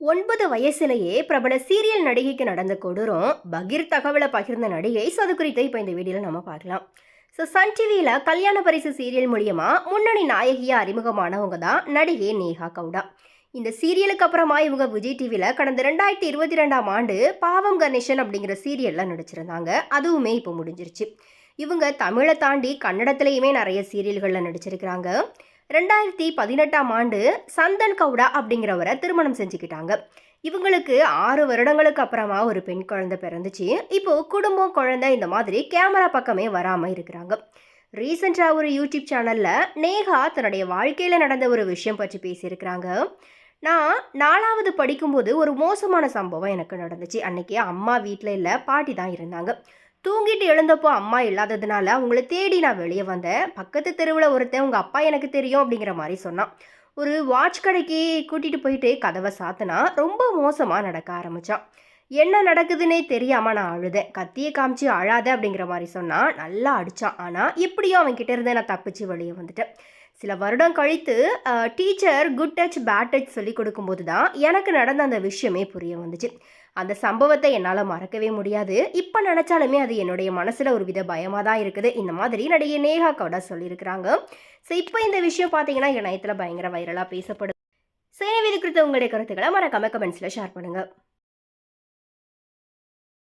ஒன்பது வயசுலேயே பிரபல சீரியல் நடிகைக்கு நடந்த கொடூரம் பகீர் தகவலை பகிர்ந்த நடிகை. ஸோ அது குறித்து இப்போ இந்த வீடியோவில் நம்ம பார்க்கலாம். ஸோ சன் டிவியில் கல்யாண பரிசு சீரியல் மூலியமாக முன்னணி நாயகியாக அறிமுகமானவங்க தான் நடிகை நேஹா கவுடா. இந்த சீரியலுக்கு அப்புறமா இவங்க விஜய் டிவியில் கடந்த ரெண்டாயிரத்தி இருபத்தி ரெண்டாம் ஆண்டு பாவம் கணேசன் அப்படிங்கிற சீரியலில் நடிச்சிருந்தாங்க. அதுவுமே இப்போ முடிஞ்சிருச்சு. இவங்க தமிழை தாண்டி கன்னடத்துலேயுமே நிறைய சீரியல்களில் நடிச்சிருக்கிறாங்க. ரெண்டாயிரத்தி பதினெட்டாம் ஆண்டு சந்தன் கவுடா அப்படிங்கிறவரை திருமணம் செஞ்சுக்கிட்டாங்க. இவங்களுக்கு ஆறு வருடங்களுக்கு அப்புறமா ஒரு பெண் குழந்தை பிறந்துச்சு. இப்போ குடும்பம் குழந்தை இந்த மாதிரி கேமரா பக்கமே வராமல் இருக்கிறாங்க. ரீசெண்டாக ஒரு யூடியூப் சேனலில் நேஹா தன்னுடைய வாழ்க்கையில் நடந்த ஒரு விஷயம் பற்றி பேசியிருக்கிறாங்க. நான் நாலாவது படிக்கும்போது ஒரு மோசமான சம்பவம் எனக்கு நடந்துச்சு. அன்னைக்கு அம்மா வீட்டில் இல்லை பாட்டி தான் இருந்தாங்க. தூங்கிட்டு எழுந்தப்போ அம்மா இல்லாததுனால அவங்கள தேடி நான் வெளியே வந்தேன். பக்கத்து தெருவில் ஒருத்தன் உங்கள் அப்பா எனக்கு தெரியும் அப்படிங்கிற மாதிரி சொன்னான். ஒரு வாட்ச் கடைக்கு கூட்டிகிட்டு போயிட்டு கதவை சாத்தினா ரொம்ப மோசமாக நடக்க ஆரம்பித்தான் என்ன நடக்குதுன்னே தெரியாமல் நான் அழுதேன். கத்தியை காமிச்சு அழாத அப்படிங்கிற மாதிரி சொன்னால் நல்லா அடித்தான் ஆனால் இப்படியும் அவன் கிட்ட இருந்து நான் தப்பிச்சு வெளியே வந்துட்டேன். சில வருடம் கழித்து teacher good touch bad touch சொல்லி கொடுக்கும்போது தான் எனக்கு நடந்த அந்த விஷயமே புரிய வந்துச்சு. அந்த சம்பவத்தை என்னால் மறக்கவே முடியாது. இப்போ நினச்சாலுமே அது என்னுடைய மனசில் ஒரு வித பயமாக தான் இருக்குது. இந்த மாதிரி நடிகை நேஹா கவுடா சொல்லியிருக்கிறாங்க. ஸோ இப்போ இந்த விஷயம் பார்த்தீங்கன்னா இணையத்தில் பயங்கர வைரலாக பேசப்படுது ஸோ எனவே இது குறித்த உங்களுடைய கருத்துக்களை மறக்காம கமெண்ட்ஸில் ஷேர் பண்ணுங்கள்